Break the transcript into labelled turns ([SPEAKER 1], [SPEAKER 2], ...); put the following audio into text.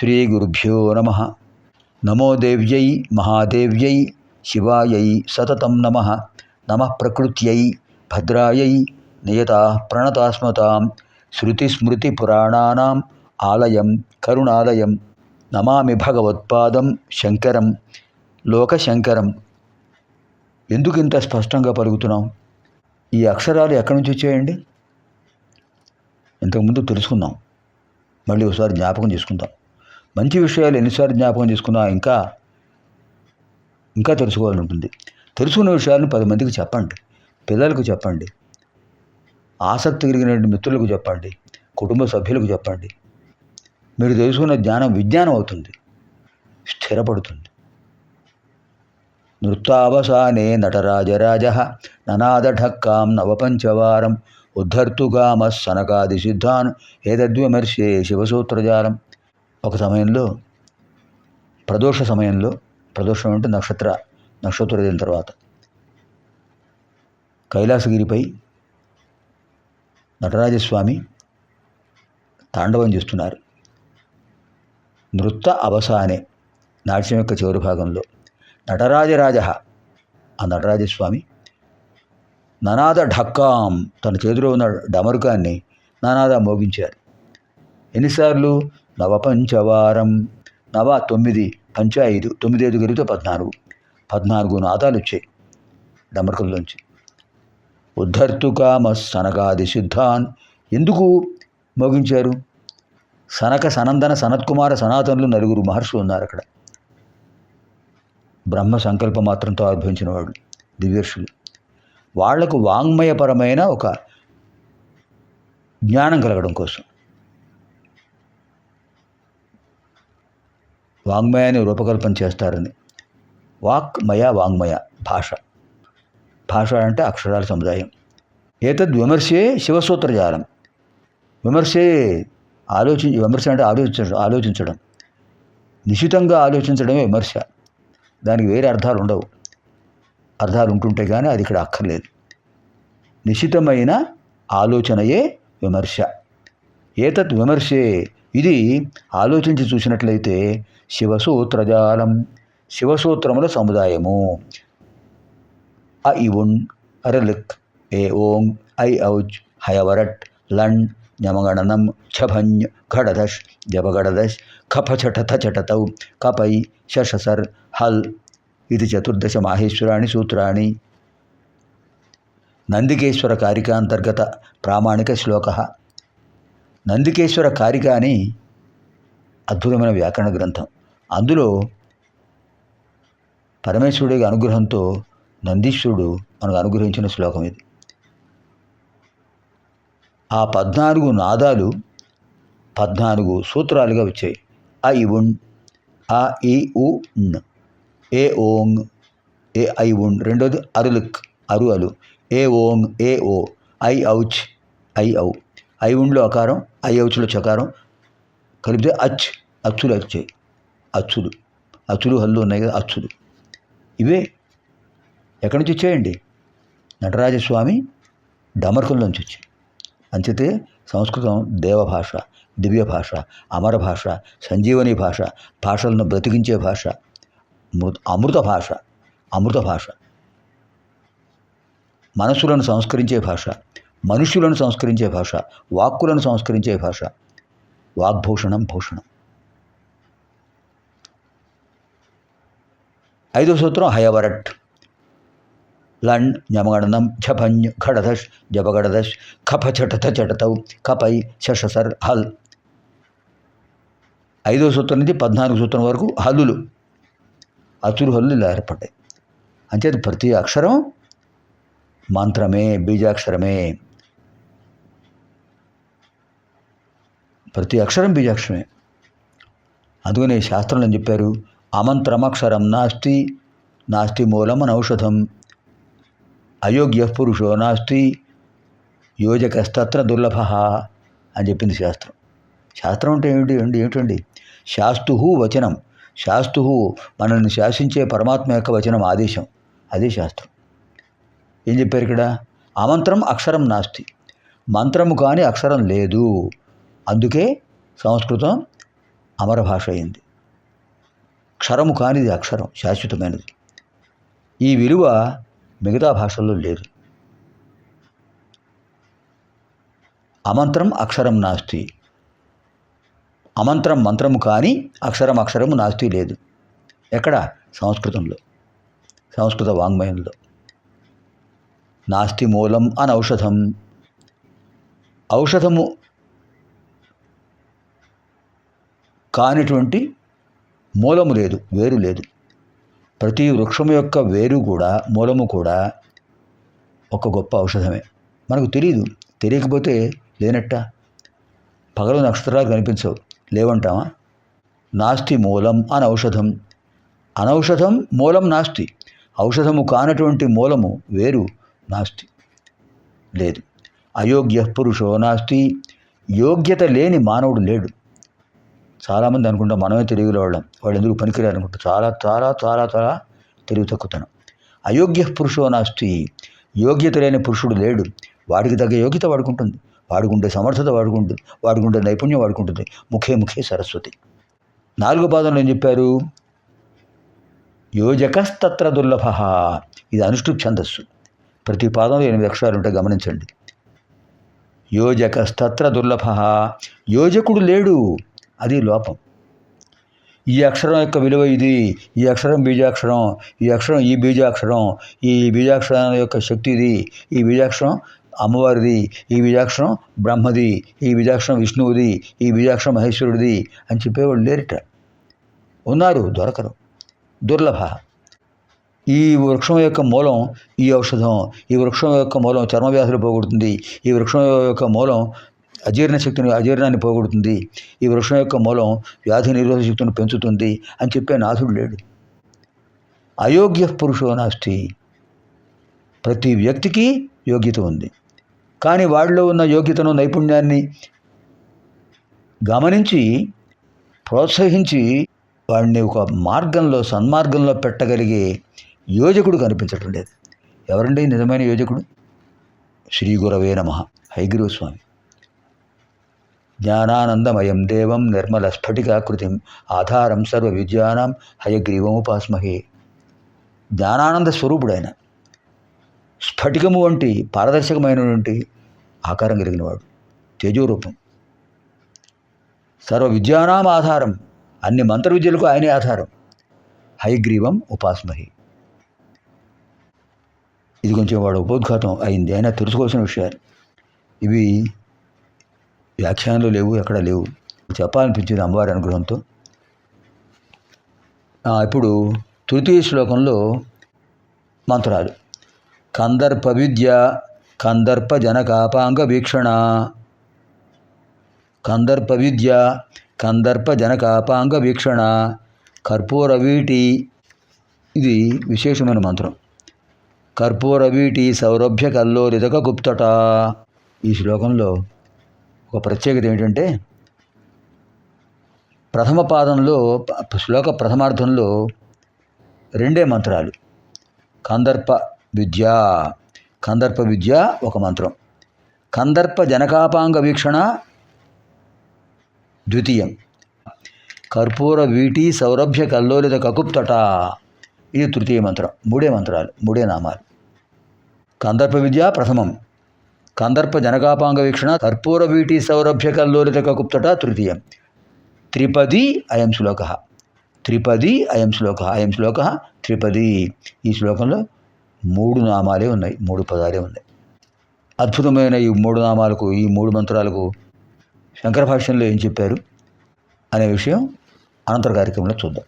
[SPEAKER 1] శ్రీగురుభ్యో నమ నమో దేవ్యై మహాదేవ్యై శివాయై సతతం నమ నమ ప్రకృత్యై భద్రాయై నియత ప్రణతాస్మతాం శృతిస్మృతిపురాణానాం ఆలయం కరుణాలయం నమామి భగవత్పాదం శంకరం లోకశంకరం ఎందుకు ఇంత స్పష్టంగా పలుకుతున్నాం ఈ అక్షరాలు ఎక్కడి నుంచి వచ్చాయండి? ఇంతకుముందు తెలుసుకుందాం మళ్ళీ ఒకసారి జ్ఞాపకం చేసుకుందాం. మంచి విషయాలు ఎన్నిసార్లు జ్ఞాపకం చేసుకున్నా ఇంకా ఇంకా తెలుసుకోవాలని ఉంటుంది. తెలుసుకున్న విషయాలను పది మందికి చెప్పండి. పిల్లలకు చెప్పండి. ఆసక్తి కలిగినటువంటి మిత్రులకు చెప్పండి. కుటుంబ సభ్యులకు చెప్పండి. మీరు తెలుసుకున్న జ్ఞానం విజ్ఞానం అవుతుంది. స్థిరపడుతుంది. నృత్తావసానే నటరాజరాజ ననాదఠక్కాం నవపంచవారం ఉద్ధర్తుగామ సనకాది సిద్ధాన్ ఏదద్విమర్శే శివసూత్రజాలం. ఒక సమయంలో ప్రదోష సమయంలో ప్రదోషం అంటే నక్షత్ర నక్షత్రోదయం తర్వాత. కైలాసగిరిపై నటరాజస్వామి తాండవం చేస్తున్నారు. నృత్త అవసానే నాట్యం యొక్క చివరి భాగంలో నటరాజరాజ ఆ నటరాజస్వామి ననాద ఢక్కాం తన చేతిలో ఉన్న డమరుకాన్ని ననాద మోగించారు. ఎన్నిసార్లు నవపంచవారం. నవ తొమ్మిది పంచ ఐదు తొమ్మిది ఐదు కలిగితే పద్నాలుగు. పద్నాలుగు నాదాలు వచ్చాయి ఉద్ధర్తు ఉద్ధర్తుకామ సనకాది సిద్ధాన్. ఎందుకు మోగించారు? సనక సనందన సనత్కుమార సనాతనులు నలుగురు మహర్షులు ఉన్నారు అక్కడ బ్రహ్మ సంకల్ప మాత్రంతో ఆవిర్భవించిన వాళ్ళు దివ్యర్షులు. వాళ్ళకు వాంగ్మయపరమైన ఒక జ్ఞానం కలగడం కోసం. వాంగ్మయాన్ని రూపకల్పన చేస్తారని. వాక్మయ వాంగ్మయ భాష. భాష అంటే అక్షరాల సముదాయం. ఏతద్ విమర్శే శివసూత్రజాలం. విమర్శే ఆలోచి విమర్శ అంటే ఆలోచించడం ఆలోచించడం. నిశితంగా ఆలోచించడమే విమర్శ. దానికి వేరే అర్థాలు ఉండవు. అర్థాలు ఉంటుంటే కానీ అది ఇక్కడ అక్కర్లేదు. నిశితమైన ఆలోచనయే విమర్శ. ఏతత్ విమర్శే ఇది ఆలోచించి చూసినట్లయితే శివసూత్రజాలం శివసూత్రముల సముదాయము. అ ఇవున్ అరలిక్ ఏ ఓం ఐ ఔజ్ హయవరట్ లణ్ ఞమగణనం ఛభంజ్ ఘడదశ్ జపగడదశ్ ఖపచటథ చటతౌ కపై శశసర్ హల్ ఇది చతుర్దశ మాహేశ్వరాణి సూత్రాణి. నందికేశ్వర కారికాంతర్గత ప్రామాణిక శ్లోక. నందికేశ్వర కారిక అని అద్భుతమైన వ్యాకరణ గ్రంథం. అందులో పరమేశ్వరుడి అనుగ్రహంతో నందీశ్వరుడు మనకు అనుగ్రహించిన శ్లోకం ఇది. ఆ పద్నాలుగు నాదాలు పద్నాలుగు సూత్రాలుగా వచ్చాయి. అ ఇ ఉన్ ఆ ఈ ఉ ఏ ఓంగ్ ఏ ఐ ఉన్ రెండోది అరులుక్ అరు అలు ఏ ఓంగ్ ఏ ఓ ఐ ఔచ్ ఐ ఔ. ఐ ఉండ్లో అకారం ఐ ఔచ్లో చకారం. కలిపితే అచ్ అచ్చులు వచ్చాయి అచ్చులు. అచ్చులు హల్లు ఉన్నాయి కదా అచ్చులు. ఇవే ఎక్కడి నుంచి వచ్చాయండి? నటరాజస్వామి డమర్కంలోంచి వచ్చాయి. అంచితే సంస్కృతం దేవభాష దివ్య భాష అమర భాష సంజీవని భాష భాషలను బ్రతికించే భాష అమృత భాష అమృత భాష. మనసులను సంస్కరించే భాష మనుషులను సంస్కరించే భాష వాక్కులను సంస్కరించే భాష వాగ్భూషణం భూషణం. ఐదో సూత్రం హయవరట్. లణ్ ఞమగణనం ఝభంజ్ ఘడధష్ జపగడధష్ ఖప చటథ చటతౌ కపై శషసర్ హల్. ఐదో సూత్రం నుంచి పద్నాలుగు సూత్రం వరకు హల్లులు అచ్చులు హల్లు ఇలా ఏర్పడ్డాయి. అంచేది ప్రతి అక్షరం మంత్రమే బీజాక్షరమే. ప్రతి అక్షరం బీజాక్షరమే. అందుకని శాస్త్రంలో అని చెప్పారు? అమంత్రమక్షరం నాస్తి నాస్తి మూలం ఔషధం. అయోగ్య పురుషో నాస్తి యోజకస్తత్ర దుర్లభ అని చెప్పింది శాస్త్రం. శాస్త్రం అంటే ఏమిటి? అండి ఏమిటండి? శాస్తు వచనం. శాస్తు మనల్ని శాసించే పరమాత్మ యొక్క వచనం ఆదేశం. అదే శాస్త్రం. ఏం చెప్పారు ఇక్కడ? అమంత్రం అక్షరం నాస్తి. మంత్రము కానీ అక్షరం లేదు. అందుకే సంస్కృతం అమర భాష అయింది. క్షరము కానిది అక్షరం శాశ్వతమైనది. ఈ విలువ మిగతా భాషల్లో లేదు. అమంత్రం అక్షరం నాస్తి. అమంత్రం మంత్రము కానీ అక్షరం అక్షరము నాస్తి లేదు. ఎక్కడ? సంస్కృతంలో. సంస్కృత వాంగ్మయంలో. నాస్తి మూలం అని ఔషధం ఔషధము కానిటువంటి మూలము లేదు వేరు లేదు. ప్రతి వృక్షం యొక్క వేరు కూడా మూలము కూడా ఒక గొప్ప ఔషధమే. మనకు తెలియదు తెలియకపోతే లేనట్ట? పగలు నక్షత్రాలు కనిపించవు లేవంటామా నాస్తి మూలం అని ఔషధం. అనౌషధం మూలం నాస్తి. ఔషధము కానటువంటి మూలము వేరు నాస్తి. లేదు. అయోగ్య పురుషో నాస్తి. యోగ్యత లేని మానవుడు లేడు. చాలామంది అనుకుంటాం మనమే తెలివిలో వాళ్ళం వాళ్ళు ఎందుకు పనికిరారు అనుకుంటారు చాలా చాలా చాలా చాలా తెలివి తక్కువతనం అయోగ్య పురుషో నాస్తి. యోగ్యత లేని పురుషుడు లేడు. వాడికి తగ్గ యోగ్యత వాడుకుంటుంది. వాడుకుంటే సమర్థత వాడుకుంటుంది. వాడుకుంటే నైపుణ్యం వాడుకుంటుంది. ముఖే ముఖే సరస్వతి. నాలుగో పాదంలో ఏం చెప్పారు? యోజకస్తత్ర దుర్లభ. ఇది అనుష్ఠుప్ ఛందస్సు. ప్రతి పాదంలో ఎనిమిది అక్షరాలు ఉంటాయి. గమనించండి. యోజకస్తత్ర దుర్లభ. యోజకుడు లేడు. అది లోపం. ఈ అక్షరం యొక్క విలువ ఇది. ఈ అక్షరం బీజాక్షరం. ఈ అక్షరం ఈ బీజాక్షరం. ఈ బీజాక్షరం యొక్క శక్తి ఇది. ఈ బీజాక్షరం అమ్మవారిది. ఈ బీజాక్షరం బ్రహ్మది. ఈ బీజాక్షరం విష్ణువుది. ఈ బీజాక్షరం మహేశ్వరుడిది అని చెప్పేవాళ్ళు లేరిట. ఉన్నారు దొరకరు. దుర్లభ. ఈ వృక్షం యొక్క మూలం ఈ ఔషధం. ఈ వృక్షం యొక్క మూలం చర్మవ్యాధులు పోగొడుతుంది. ఈ వృక్షం యొక్క మూలం అజీర్ణ శక్తిని అజీర్ణాన్ని పోగొడుతుంది. ఈ వృక్షం యొక్క మూలం వ్యాధి నిరోధక శక్తిని పెంచుతుంది అని చెప్పే నాథుడు లేడు. అయోగ్య పురుషో నాస్తి. ప్రతి వ్యక్తికి యోగ్యత ఉంది. కానీ వాడిలో ఉన్న యోగ్యతను నైపుణ్యాన్ని గమనించి ప్రోత్సహించి వాడిని ఒక మార్గంలో సన్మార్గంలో పెట్టగలిగే యోజకుడు కనిపించటం లేదు. ఎవరండి నిజమైన యోజకుడు? శ్రీ గురవే నమ. హైగ్రీవ స్వామి. జ్ఞానానందమయం దేవం నిర్మల స్ఫటికాకృతిం. ఆధారం సర్వ విద్యానాం హయగ్రీవముపాస్మహే. జ్ఞానానంద స్వరూపుడు ఆయన స్ఫటికము వంటి పారదర్శకమైనటువంటి ఆకారం కలిగినవాడు. తేజోరూపం. సర్వ విద్యానాం ఆధారం అన్ని మంత్ర విద్యలకు ఆయనే ఆధారం. హైగ్రీవం ఉపాస్మహి. ఇది కొంచెం వాడు ఉపోద్ఘాతం అయింది. అయినా తెలుసుకోవాల్సిన విషయాలు. ఇవి వ్యాఖ్యానాలు లేవు ఎక్కడ లేవు. చెప్పాలనిపించింది అమ్మవారి అనుగ్రహంతో. ఇప్పుడు తృతీయ శ్లోకంలో మంత్రాలు. కందర్ప విద్య కందర్ప జనకాపాంగ వీక్షణ. కందర్ప విద్య కందర్ప జనకాపాంగ వీక్షణ. కర్పూర వీటి ఇది విశేషమైన మంత్రం. కర్పూర వీటి సౌరభ్య కల్లోరిదక గుప్తట. ఈ శ్లోకంలో ఒక ప్రత్యేకత ఏమిటంటే ప్రథమ పాదంలో శ్లోక ప్రథమార్థంలో రెండే మంత్రాలు. కందర్ప విద్య. కందర్ప విద్య ఒక మంత్రం. కందర్ప జనకాపాంగ వీక్షణ ద్వితీయం. కర్పూర వీటి సౌరభ్య కల్లోలిత కకుప్తట. ఇది తృతీయ మంత్రం. మూడే మంత్రాలు మూడే నామాలు. కందర్ప విద్య ప్రథమం. కందర్ప జనకాపాంగ వీక్షణ కర్పూర వీటి సౌరభ్య కల్లోలిత కకుప్తట తృతీయం. త్రిపది అయం శ్లోక. త్రిపది అయం శ్లోక. అయం శ్లోక త్రిపది. ఈ శ్లోకంలో మూడు నామాలే ఉన్నాయి. మూడు పదాలే ఉన్నాయి. అద్భుతమైన ఈ మూడు నామాలకు ఈ మూడు మంత్రాలకు శంకర భాష్యంలో ఏం చెప్పారు? అనే విషయం అనంతర కార్యక్రమంలో చూద్దాం.